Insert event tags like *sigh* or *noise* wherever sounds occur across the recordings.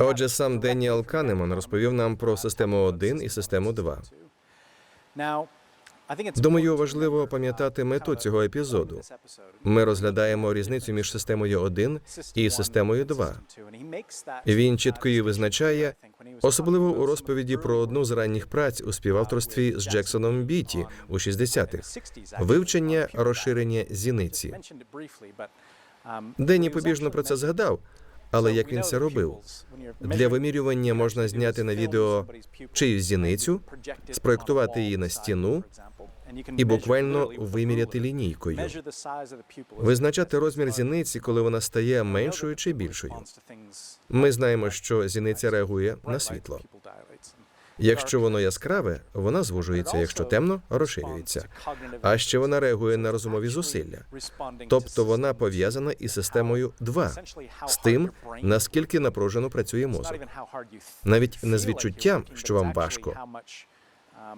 Отже, сам Деніел Канеман розповів нам про систему 1 і систему 2. Думаю, важливо пам'ятати мету цього епізоду. Ми розглядаємо різницю між системою 1 і системою 2. Він чітко її визначає, особливо у розповіді про одну з ранніх праць у співавторстві з Джексоном Біті у 60-х – вивчення розширення зіниці. Денні побіжно про це згадав, але як він це робив? Для вимірювання можна зняти на відео чиюсь зіницю, спроєктувати її на стіну і буквально виміряти лінійкою. Визначати розмір зіниці, коли вона стає меншою чи більшою. Ми знаємо, що зіниця реагує на світло. Якщо воно яскраве, вона звужується, якщо темно, розширюється. А ще вона реагує на розумові зусилля. Тобто вона пов'язана із системою 2, з тим, наскільки напружено працює мозок. Навіть не з відчуттям, що вам важко,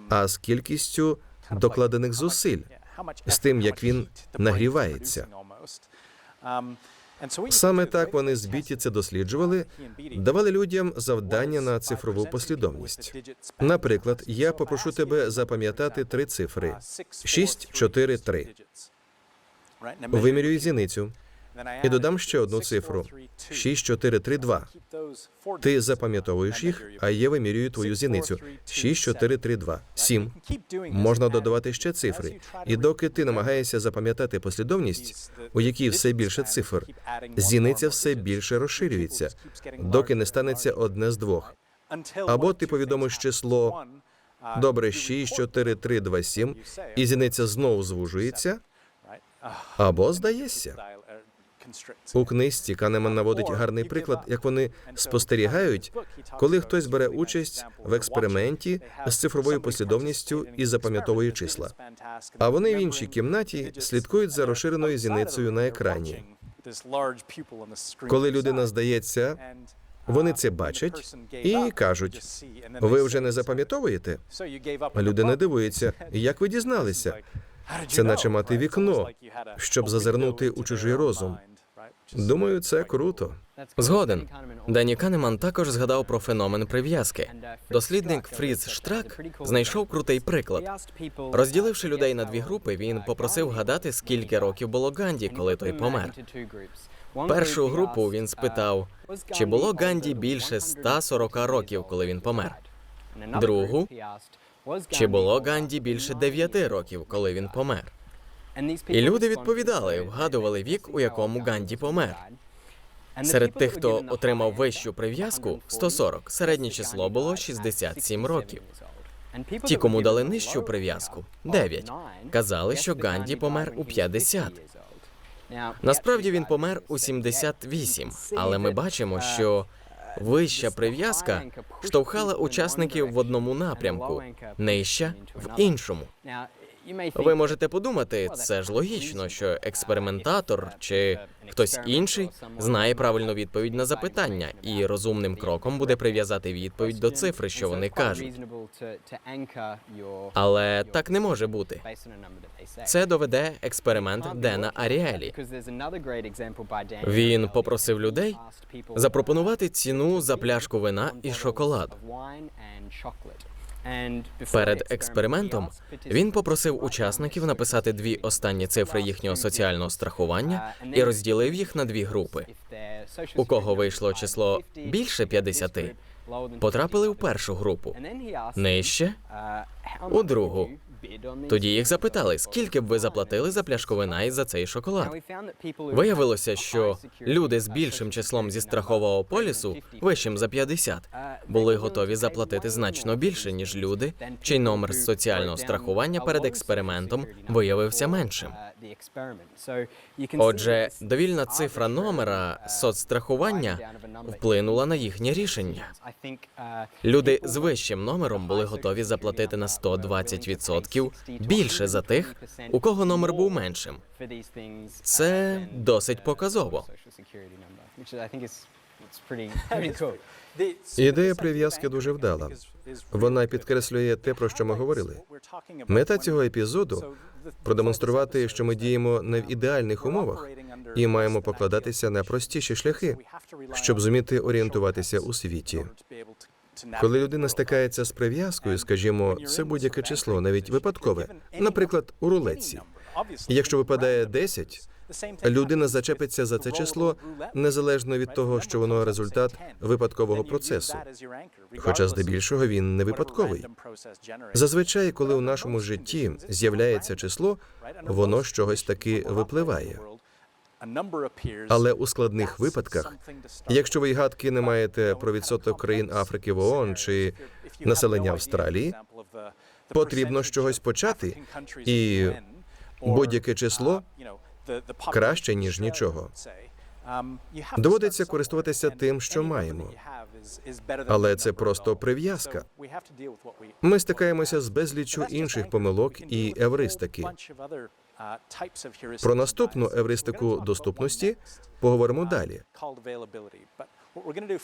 а з кількістю докладених зусиль, з тим, як він нагрівається. Саме так вони з це досліджували, давали людям завдання на цифрову послідовність. Наприклад, я попрошу тебе запам'ятати три цифри: 6, 4, 3. Вимірюю зіницю і додам ще одну цифру: 6, 4, 3, 2. Ти запам'ятовуєш їх, а я вимірюю твою зіницю. 6, 4, 3, 2. 7. Можна додавати ще цифри. І доки ти намагаєшся запам'ятати послідовність, у якій все більше цифр, зіниця все більше розширюється, доки не станеться одне з двох. Або ти повідомиш число добре 6, 4, 3, 2, 7, і зіниця знову звужується, або *sighs* здаєшся. У книжці Канеман наводить гарний приклад, як вони спостерігають, коли хтось бере участь в експерименті з цифровою послідовністю і запам'ятовує числа. А вони в іншій кімнаті слідкують за розширеною зіницею на екрані. Коли людина здається, вони це бачать і кажуть: ви вже не запам'ятовуєте? Людина дивується, як ви дізналися? Це наче мати вікно, щоб зазирнути у чужий розум. Думаю, це круто. Згоден. Дані Канеман також згадав про феномен прив'язки. Дослідник Фріз Штрак знайшов крутий приклад. Розділивши людей на дві групи, він попросив гадати, скільки років було Ганді, коли той помер. Першу групу він спитав, чи було Ганді більше 140 років, коли він помер. Другу чи було Ганді більше 9 років, коли він помер. І люди відповідали, вгадували вік, у якому Ганді помер. Серед тих, хто отримав вищу прив'язку 140, середнє число було 67 років. Ті, кому дали нижчу прив'язку 9, казали, що Ганді помер у 50. Насправді він помер у 78, але ми бачимо, що вища прив'язка штовхала учасників в одному напрямку, нижча в іншому. Ви можете подумати, це ж логічно, що експериментатор чи хтось інший знає правильну відповідь на запитання, і розумним кроком буде прив'язати відповідь до цифри, що вони кажуть. Але так не може бути. Це доведе експеримент Дена Аріелі. Він попросив людей запропонувати ціну за пляшку вина і шоколаду. Перед експериментом він попросив учасників написати дві останні цифри їхнього соціального страхування і розділив їх на дві групи. У кого вийшло число більше 50, потрапили в першу групу, нижче у другу. Тоді їх запитали, скільки б ви заплатили за пляшку вина і за цей шоколад. Виявилося, що люди з більшим числом зі страхового полісу, вищим за 50, були готові заплатити значно більше, ніж люди, чий номер соціального страхування перед експериментом виявився меншим. Отже, довільна цифра номера соцстрахування вплинула на їхнє рішення. Люди з вищим номером були готові заплатити на 120% більше за тих, у кого номер був меншим. Це досить показово. Ідея прив'язки дуже вдала. Вона підкреслює те, про що ми говорили. Мета цього епізоду продемонструвати, що ми діємо не в ідеальних умовах і маємо покладатися на простіші шляхи, щоб зуміти орієнтуватися у світі. Коли людина стикається з прив'язкою, скажімо, це будь-яке число, навіть випадкове, наприклад, у рулетці. Якщо випадає 10, людина зачепиться за це число незалежно від того, що воно результат випадкового процесу, хоча здебільшого він не випадковий. Зазвичай, коли у нашому житті з'являється число, воно з чогось таки випливає. Але у складних випадках, якщо ви й гадки не маєте про відсоток країн Африки в ООН чи населення Австралії, потрібно з чогось почати, і будь-яке число краще, ніж нічого. Доводиться користуватися тим, що маємо. Але це просто прив'язка. Ми стикаємося з безліччю інших помилок і евристики. Про наступну евристику доступності поговоримо далі.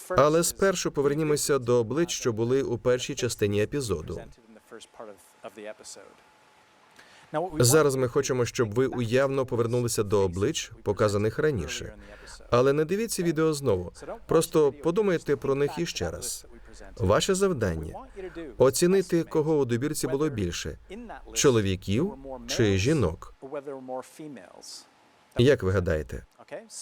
Але спершу повернімося до облич, що були у першій частині епізоду. Зараз ми хочемо, щоб ви уявно повернулися до облич, показаних раніше. Але не дивіться відео знову. Просто подумайте про них іще раз. Ваше завдання оцінити, кого у добірці було більше чоловіків чи жінок. Як ви гадаєте?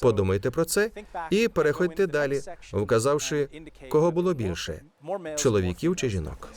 Подумайте про це і переходьте далі, вказавши, кого було більше чоловіків чи жінок.